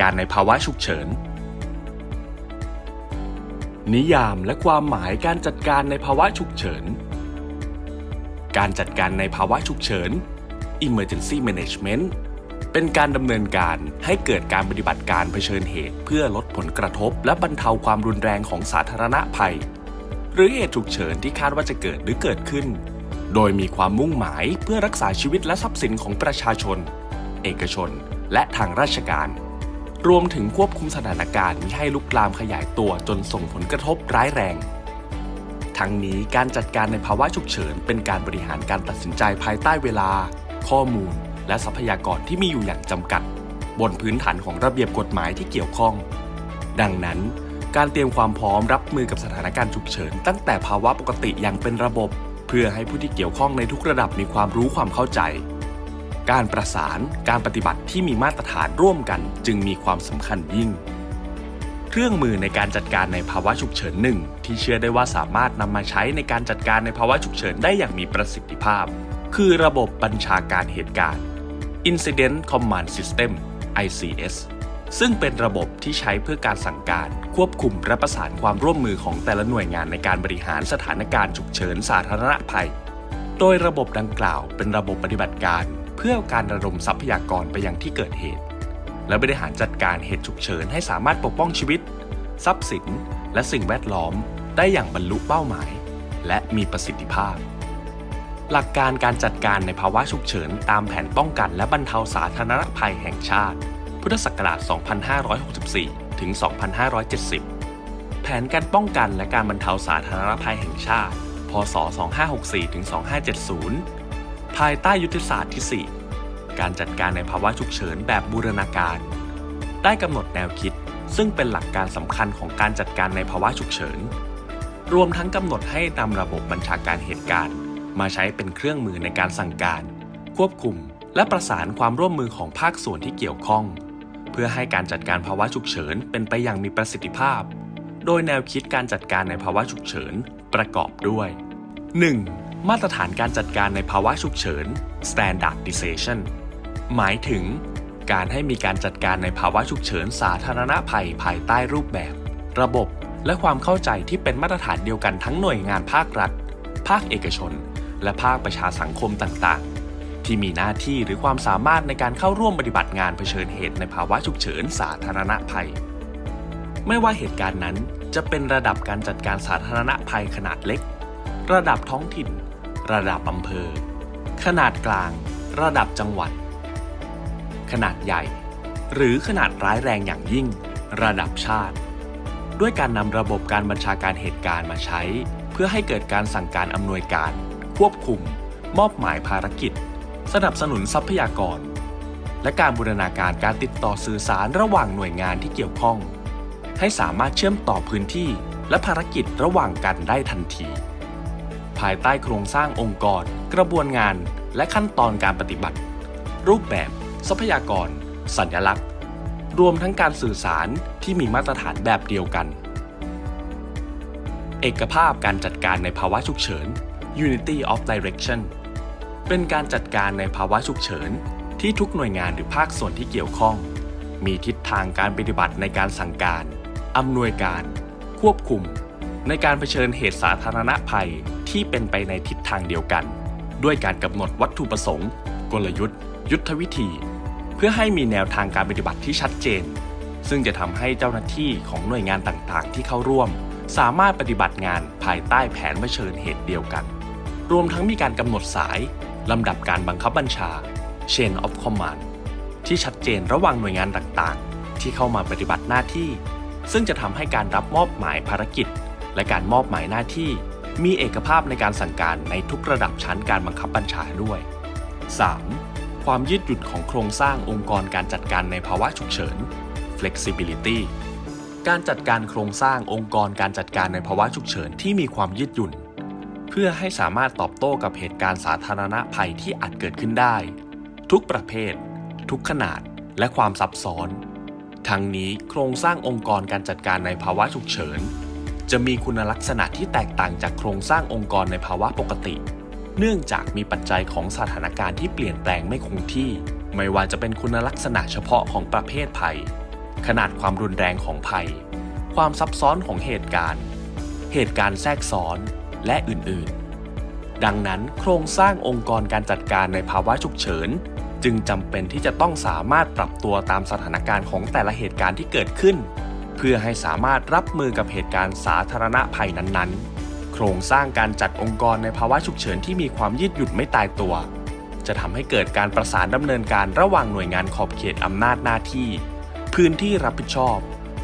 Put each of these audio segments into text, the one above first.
การในภาวะฉุกเฉิน นิยามและความหมายการจัดการในภาวะฉุกเฉิน การจัดการในภาวะฉุกเฉิน Emergency Management เป็นการดำเนินการให้เกิดการปฏิบัติการเผชิญเหตุ เพื่อลดผลกระทบ และบรรเทาความรุนแรงของสาธารณภัย หรือเหตุฉุกเฉินที่คาดว่าจะเกิดหรือเกิดขึ้น โดยมีความมุ่งหมายเพื่อรักษาชีวิตและทรัพย์สินของประชาชน เอกชน และทางราชการ รวมถึงควบคุมสถานการณ์มิให้ลุกลามขยายตัวจนส่งผลกระทบร้ายแรง ทั้งนี้การจัดการในภาวะฉุกเฉิน เป็นการบริหารการตัดสินใจภายใต้เวลา ข้อมูล และทรัพยากรที่มีอยู่อย่างจำกัด บนพื้นฐานของระเบียบกฎหมายที่เกี่ยวข้อง ดังนั้น การเตรียมความพร้อมรับมือกับสถานการณ์ฉุกเฉิน ตั้งแต่ภาวะปกติอย่างเป็นระบบ เพื่อให้ผู้ที่เกี่ยวข้องในทุกระดับมีความรู้ความเข้าใจ การประสานการปฏิบัติที่มีมาตรฐานร่วมกันจึงมีความสำคัญยิ่ง เครื่องมือในการจัดการในภาวะฉุกเฉินหนึ่งที่เชื่อได้ว่าสามารถนำมาใช้ในการจัดการในภาวะฉุกเฉินได้อย่างมีประสิทธิภาพ คือระบบบัญชาการเหตุการณ์ Incident Command System ICS ซึ่งเป็นระบบที่ใช้เพื่อการสั่งการ ควบคุมและประสานความร่วมมือของแต่ละหน่วยงานในการบริหารสถานการณ์ฉุกเฉินสาธารณภัย โดยระบบดังกล่าวเป็นระบบปฏิบัติการ เพื่อการระดมทรัพยากรไปยังที่เกิดเหตุ และบริหารจัดการเหตุฉุกเฉินให้สามารถปกป้องชีวิต ทรัพย์สิน และสิ่งแวดล้อมได้อย่างบรรลุเป้าหมาย และมีประสิทธิภาพ หลักการการจัดการในภาวะฉุกเฉิน ตามแผนป้องกันและบรรเทาสาธารณภัยแห่งชาติ พุทธศักราช 2564 ถึง 2570 แผนการป้องกันและการบรรเทาสาธารณภัยแห่งชาติ พศ 2564 ถึง 2570 ภายใต้ยุทธศาสตร์ที่ 4 การจัดการในภาวะฉุกเฉินแบบบูรณาการ ได้กำหนดแนวคิด ซึ่งเป็นหลักการสำคัญของการจัดการในภาวะฉุกเฉิน รวมทั้งกำหนดให้นำระบบบัญชาการเหตุการณ์ มาใช้เป็นเครื่องมือในการสั่งการ ควบคุม และประสานความร่วมมือของภาคส่วนที่เกี่ยวข้อง เพื่อให้การจัดการภาวะฉุกเฉินเป็นไปอย่างมีประสิทธิภาพ โดยแนวคิดการจัดการในภาวะฉุกเฉินประกอบด้วย 1. มาตรฐานการจัดการในภาวะฉุกเฉิน standardization หมายถึง การให้มีการจัดการในภาวะฉุกเฉินสาธารณภัยภายใต้รูปแบบ ระบบ และความเข้าใจที่เป็นมาตรฐานเดียวกันทั้งหน่วยงานภาครัฐ ภาคเอกชน และภาคประชาสังคมต่างๆ ที่มีหน้าที่หรือความสามารถในการเข้าร่วมปฏิบัติงานเผชิญเหตุในภาวะฉุกเฉินสาธารณภัย ไม่ว่าเหตุการณ์นั้นจะเป็นระดับการจัดการสาธารณภัยขนาดเล็ก ระดับท้องถิ่น ระดับอำเภอ ขนาดกลาง ระดับจังหวัด ขนาดใหญ่ หรือขนาดร้ายแรงอย่างยิ่ง ระดับชาติ ด้วยการนำระบบการบัญชาการเหตุการณ์มาใช้ เพื่อให้เกิดการสั่งการอำนวยการ ควบคุม มอบหมายภารกิจ สนับสนุนทรัพยากร และการบูรณาการการติดต่อสื่อสารระหว่างหน่วยงานที่เกี่ยวข้อง ให้สามารถเชื่อมต่อพื้นที่และภารกิจระหว่างกันได้ทันที ภายใต้โครงสร้างองค์กร กระบวนงาน และขั้นตอนการปฏิบัติ รูปแบบ ทรัพยากร สัญลักษณ์ รวมทั้งการสื่อสารที่มีมาตรฐานแบบเดียวกัน เอกภาพการจัดการในภาวะฉุกเฉิน Unity of Direction เป็นการจัดการในภาวะฉุกเฉิน ที่ทุกหน่วยงานหรือภาคส่วนที่เกี่ยวข้อง มีทิศทางการปฏิบัติในการสั่งการ อำนวยการ ควบคุม ในการเผชิญเหตุสาธารณภัยที่เป็นไปในทิศทางเดียวกัน ด้วยการกำหนดวัตถุประสงค์ กลยุทธ์ ยุทธวิธี เพื่อให้มีแนวทางการปฏิบัติที่ชัดเจน ซึ่งจะทำให้เจ้าหน้าที่ของหน่วยงานต่างๆ ที่เข้าร่วม สามารถปฏิบัติงานภายใต้แผนเผชิญเหตุเดียวกัน รวมทั้งมีการกำหนดสายลำดับการบังคับบัญชา Chain of Command ที่ชัดเจนระหว่างหน่วยงานต่างๆ ที่เข้ามาปฏิบัติหน้าที่ ซึ่งจะทำให้การรับมอบหมายภารกิจ และการมอบหมายหน้าที่ มีเอกภาพในการสั่งการในทุกระดับชั้นการบังคับบัญชาด้วย 3. ความยืดหยุ่นของโครงสร้างองค์กรการจัดการในภาวะฉุกเฉิน flexibility การจัดการโครงสร้างองค์กรการจัดการในภาวะฉุกเฉินที่มีความยืดหยุ่น เพื่อให้สามารถตอบโต้กับเหตุการณ์สาธารณภัยที่อาจเกิดขึ้นได้ ทุกประเภท ทุกขนาดและความซับซ้อน ทั้งนี้โครงสร้างองค์กรการจัดการในภาวะฉุกเฉิน จะมีคุณลักษณะที่แตกต่างจากโครงสร้างองค์กรในภาวะปกติ เนื่องจากมีปัจจัยของสถานการณ์ที่เปลี่ยนแปลงไม่คงที่ ไม่ว่าจะเป็นคุณลักษณะเฉพาะของประเภทภัย ขนาดความรุนแรงของภัย ความซับซ้อนของเหตุการณ์ เหตุการณ์แทรกซ้อนและอื่นๆ ดังนั้นโครงสร้างองค์กรการจัดการในภาวะฉุกเฉิน จึงจำเป็นที่จะต้องสามารถปรับตัวตามสถานการณ์ของแต่ละเหตุการณ์ที่เกิดขึ้น เพื่อให้สามารถรับมือกับเหตุการณ์สาธารณภัยนั้นๆ โครงสร้างการจัดองค์กรในภาวะฉุกเฉินที่มีความยืดหยุ่นไม่ตายตัว จะทำให้เกิดการประสานดำเนินการระหว่างหน่วยงานขอบเขตอำนาจหน้าที่ พื้นที่รับผิดชอบ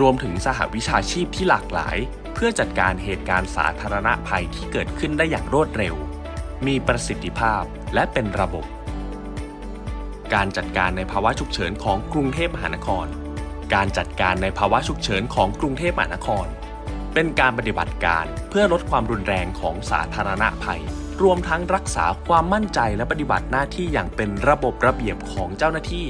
รวมถึงสหวิชาชีพที่หลากหลาย เพื่อจัดการเหตุการณ์สาธารณภัยที่เกิดขึ้นได้อย่างรวดเร็ว มีประสิทธิภาพและเป็นระบบการจัดการในภาวะฉุกเฉินของกรุงเทพมหานคร การจัดการในภาวะฉุกเฉินของกรุงเทพมหานคร เป็นการปฏิบัติการเพื่อลดความรุนแรงของสาธารณภัย รวมทั้งรักษาความมั่นใจและปฏิบัติหน้าที่อย่างเป็นระบบระเบียบของเจ้าหน้าที่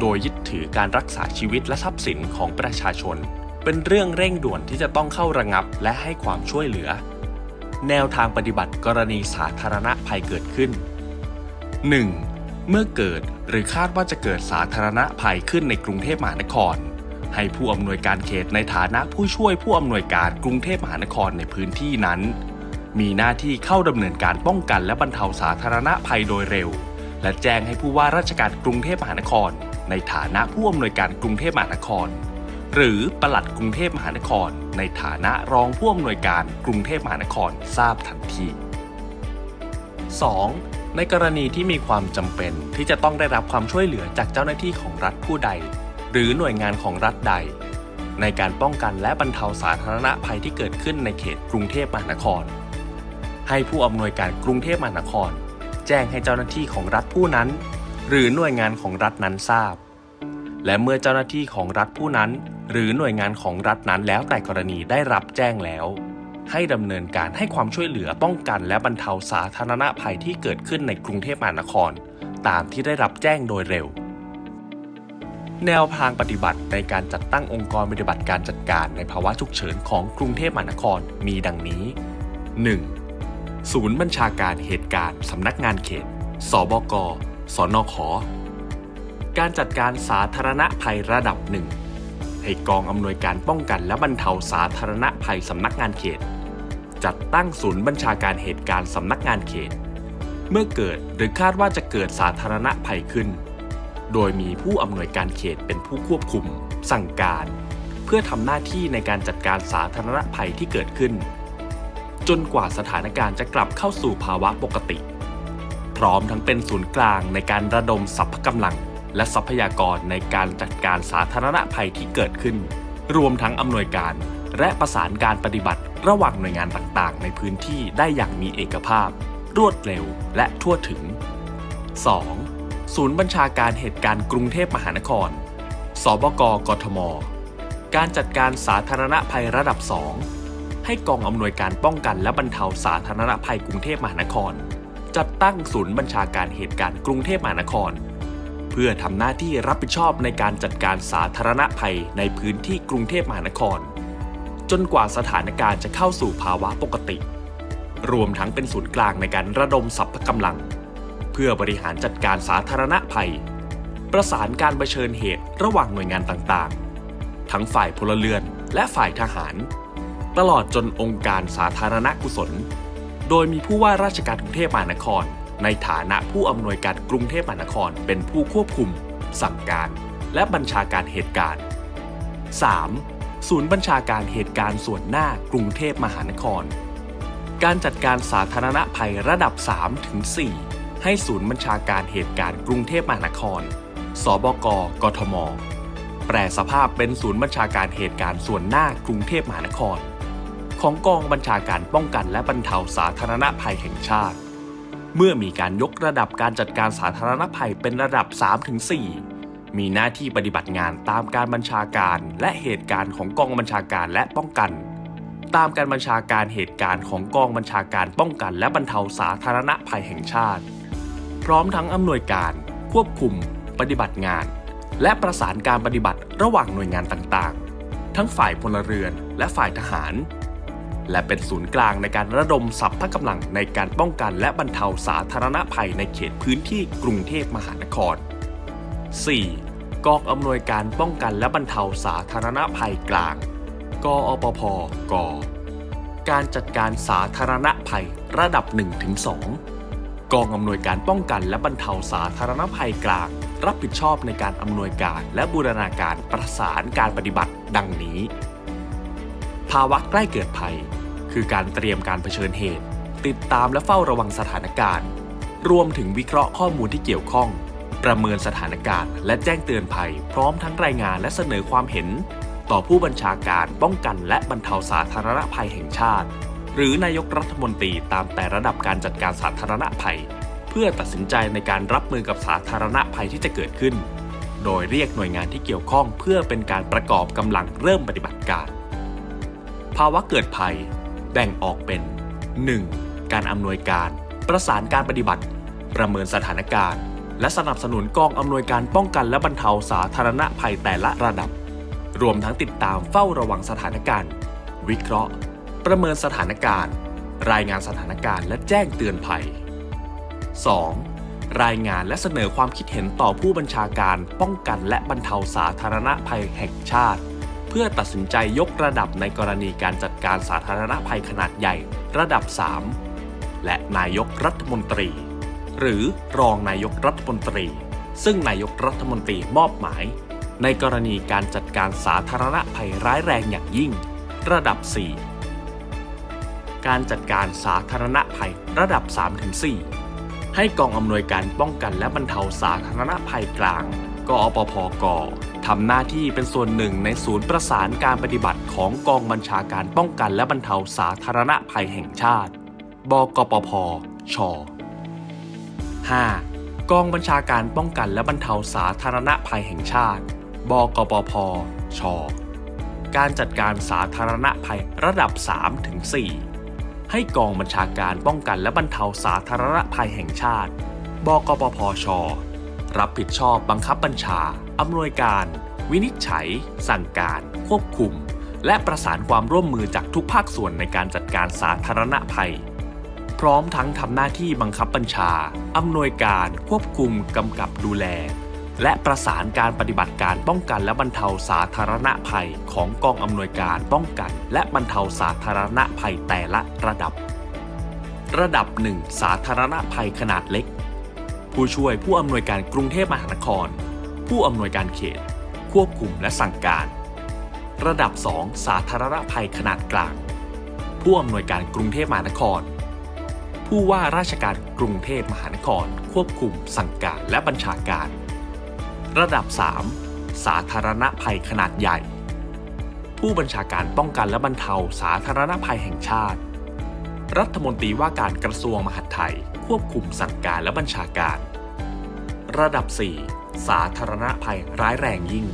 โดยยึดถือการรักษาชีวิตและทรัพย์สินของประชาชน เป็นเรื่องเร่งด่วนที่จะต้องเข้าระงับและให้ความช่วยเหลือ แนวทางปฏิบัติกรณีสาธารณภัยเกิดขึ้น 1. เมื่อเกิดหรือคาดว่าจะเกิดสาธารณภัยขึ้นในกรุงเทพมหานคร ให้ผู้อำนวยการเขตในฐานะผู้ช่วยผู้อำนวยการกรุงเทพมหานครในพื้นที่นั้น มีหน้าที่เข้าดำเนินการป้องกันและบรรเทาสาธารณภัยโดยเร็ว และแจ้งให้ผู้ว่าราชการกรุงเทพมหานคร ในฐานะผู้อำนวยการกรุงเทพมหานคร หรือปลัดกรุงเทพมหานคร ในฐานะรองผู้อำนวยการกรุงเทพมหานครทราบทันที 2. ในกรณีที่มีความจำเป็นที่จะต้องได้รับความช่วยเหลือจากเจ้าหน้าที่ของรัฐผู้ใด หรือหน่วยงานของรัฐใด ในการป้องกันและบรรเทาสาธารณภัยที่เกิดขึ้นในเขตกรุงเทพมหานคร ให้ผู้อำนวยการกรุงเทพมหานคร แจ้งให้เจ้าหน้าที่ของรัฐผู้นั้น หรือหน่วยงานของรัฐนั้นทราบ และเมื่อเจ้าหน้าที่ของรัฐผู้นั้น หรือหน่วยงานของรัฐนั้นแล้วแต่กรณีได้รับแจ้งแล้ว ให้ดำเนินการให้ความช่วยเหลือป้องกัน และบรรเทาสาธารณภัยที่เกิดขึ้นในกรุงเทพมหานคร ตามที่ได้รับแจ้งโดยเร็ว แนวทางปฏิบัติในการจัดตั้งองค์กรปฏิบัติการจัดการในภาวะฉุกเฉินของกรุงเทพมหานครมีดังนี้ 1. ศูนย์บัญชาการเหตุการณ์สำนักงานเขต สบก สนข การจัดการสาธารณภัยระดับหนึ่งให้กองอำนวยการป้องกันและบรรเทาสาธารณภัยสำนักงานเขต จัดตั้งศูนย์บัญชาการเหตุการณ์สำนักงานเขต เมื่อเกิดหรือคาดว่าจะเกิดสาธารณภัยขึ้น โดยมีผู้อำนวยการเขตเป็นผู้ควบคุม สั่งการ เพื่อทำหน้าที่ในการจัดการสาธารณภัยที่เกิดขึ้น จนกว่าสถานการณ์จะกลับเข้าสู่ภาวะปกติ พร้อมทั้งเป็นศูนย์กลางในการระดมสรรพกำลัง และทรัพยากรในการจัดการสาธารณภัยที่เกิดขึ้น รวมทั้งอำนวยการและประสานการปฏิบัติระหว่างหน่วยงานต่างๆ ในพื้นที่ได้อย่างมีเอกภาพ รวดเร็วและทั่วถึง 2. ศูนย์บัญชาการเหตุการณ์กรุงเทพมหานคร สบกกทม การจัดการสาธารณภัยระดับ 2 ให้กองอำนวยการป้องกันและบรรเทาสาธารณภัยกรุงเทพมหานคร จัดตั้งศูนย์บัญชาการเหตุการณ์กรุงเทพมหานคร เพื่อทำหน้าที่รับผิดชอบในการจัดการสาธารณภัยในพื้นที่กรุงเทพมหานคร จนกว่าสถานการณ์จะเข้าสู่ภาวะปกติ รวมทั้งเป็นศูนย์กลางในการระดมสรรพกำลัง เพื่อบริหารจัดการสาธารณภัย ประสานการเผชิญเหตุระหว่างหน่วยงานต่างๆ ทั้งฝ่ายพลเรือนและฝ่ายทหาร ตลอดจนองค์การสาธารณกุศล โดยมีผู้ว่าราชการกรุงเทพมหานคร ในฐานะผู้อำนวยการกรุงเทพมหานครเป็นผู้ควบคุม สั่งการ และบัญชาการเหตุการณ์ 3. ศูนย์บัญชาการเหตุการณ์ส่วนหน้ากรุงเทพมหานคร การจัดการสาธารณภัยระดับ 3 ถึง 4 ให้ศูนย์บัญชาการเหตุการณ์กรุงเทพมหานคร สบก กทม แปลสภาพเป็นศูนย์บัญชาการเหตุการณ์ส่วนหน้ากรุงเทพมหานคร ของกองบัญชาการป้องกันและบรรเทาสาธารณภัยแห่งชาติ เมื่อมีการยกระดับการจัดการสาธารณภัยเป็นระดับ 3-4 มีหน้าที่ปฏิบัติงานตามการบัญชาการและเหตุการณ์ของกองบัญชาการและป้องกันตามการบัญชาการเหตุการณ์ของกองบัญชาการป้องกันและบรรเทาสาธารณภัยแห่งชาติ พร้อมทั้งอำนวยการ ควบคุม ปฏิบัติงาน และประสานการปฏิบัติระหว่างหน่วยงานต่างๆ ทั้งฝ่ายพลเรือนและฝ่ายทหาร และเป็นศูนย์กลางในการระดมสรรพกำลังในการป้องกันและบรรเทาสาธารณภัยในเขตพื้นที่กรุงเทพมหานคร 4. กองอำนวยการป้องกันและบรรเทาสาธารณภัยกลาง กอปพกการจัดการสาธารณภัยระดับ 1-2 กองอำนวยการป้องกันและบรรเทาสาธารณภัยกลาง รับผิดชอบในการอำนวยการและบูรณาการประสานการปฏิบัติดังนี้ ภาวะใกล้เกิดภัย คือการเตรียมการเผชิญเหตุ ติดตามและเฝ้าระวังสถานการณ์ รวมถึงวิเคราะห์ข้อมูลที่เกี่ยวข้อง ประเมินสถานการณ์ และแจ้งเตือนภัย พร้อมทั้งรายงานและเสนอความเห็น ต่อผู้บัญชาการป้องกันและบรรเทาสาธารณภัยแห่งชาติ หรือนายกรัฐมนตรีตามแต่ระดับการจัดการสาธารณภัย เพื่อตัดสินใจในการรับมือกับสาธารณภัยที่จะเกิดขึ้น โดยเรียกหน่วยงานที่เกี่ยวข้องเพื่อเป็นการประกอบกำลังเริ่มปฏิบัติการ ภาวะเกิดภัย แบ่งออกเป็น 1. การอำนวยการ ประสานการปฏิบัติ ประเมินสถานการณ์ และสนับสนุนกองอำนวยการป้องกันและบรรเทาสาธารณภัยแต่ละระดับ รวมทั้งติดตามเฝ้าระวังสถานการณ์ วิเคราะห์ ประเมินสถานการณ์ รายงานสถานการณ์และแจ้งเตือนภัย 2. รายงานและเสนอความคิดเห็นต่อผู้บัญชาการป้องกันและบรรเทาสาธารณภัยแห่งชาติ เพื่อตัดสินใจยกระดับในกรณีการจัดการสาธารณภัยขนาดใหญ่ระดับ 3 และนายกรัฐมนตรี หรือรองนายกรัฐมนตรี ซึ่งนายกรัฐมนตรีมอบหมาย ในกรณีการจัดการสาธารณภัยร้ายแรงอย่างยิ่ง ระดับ 4 การจัดการสาธารณภัยระดับ 3-4 ให้กองอำนวยการป้องกันและบรรเทาสาธารณภัยกลาง กอปพกทำหน้าที่เป็นส่วนหนึ่งในศูนย์ประสานการปฏิบัติของกองบัญชาการป้องกันและบรรเทาสาธารณภัยแห่งชาติ บกปพช 5. กองบัญชาการป้องกันและบรรเทาสาธารณภัยแห่งชาติ บกปพช การจัดการสาธารณภัยระดับ3ถึง4 ให้กองบัญชาการป้องกันและบรรเทาสาธารณภัยแห่งชาติ บกปพชรับผิดชอบบังคับบัญชา อำนวยการ วินิจฉัย สั่งการ ควบคุม และประสานความร่วมมือจากทุกภาคส่วนในการจัดการสาธารณภัย พร้อมทั้งทำหน้าที่บังคับบัญชา อำนวยการ ควบคุม กำกับดูแล และประสานการปฏิบัติการป้องกันและบรรเทาสาธารณภัยของกองอำนวยการป้องกัน และบรรเทาสาธารณภัยแต่ละระดับ ระดับ 1 สาธารณภัยขนาดเล็ก ผู้ช่วยผู้อำนวยการกรุงเทพมหานคร ผู้อำนวยการเขต ควบคุมและสั่งการ ระดับ 2 สาธารณภัยขนาดกลาง ผู้อำนวยการกรุงเทพมหานคร ผู้ว่าราชการกรุงเทพมหานคร ควบคุม สั่งการและบัญชาการ ระดับ 3 สาธารณภัยขนาดใหญ่ ผู้บัญชาการป้องกันและบรรเทาสาธารณภัยแห่งชาติ รัฐมนตรีว่าการกระทรวงมหาดไทย ควบคุมสั่งการและบัญชาการ ระดับ 4 สาธารณภัยร้ายแรงยิ่ง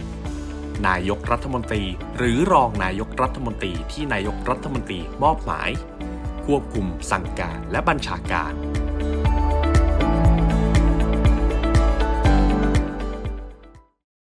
นายกรัฐมนตรีหรือรองนายกรัฐมนตรีที่นายกรัฐมนตรีมอบหมาย ควบคุมสั่งการและบัญชาการ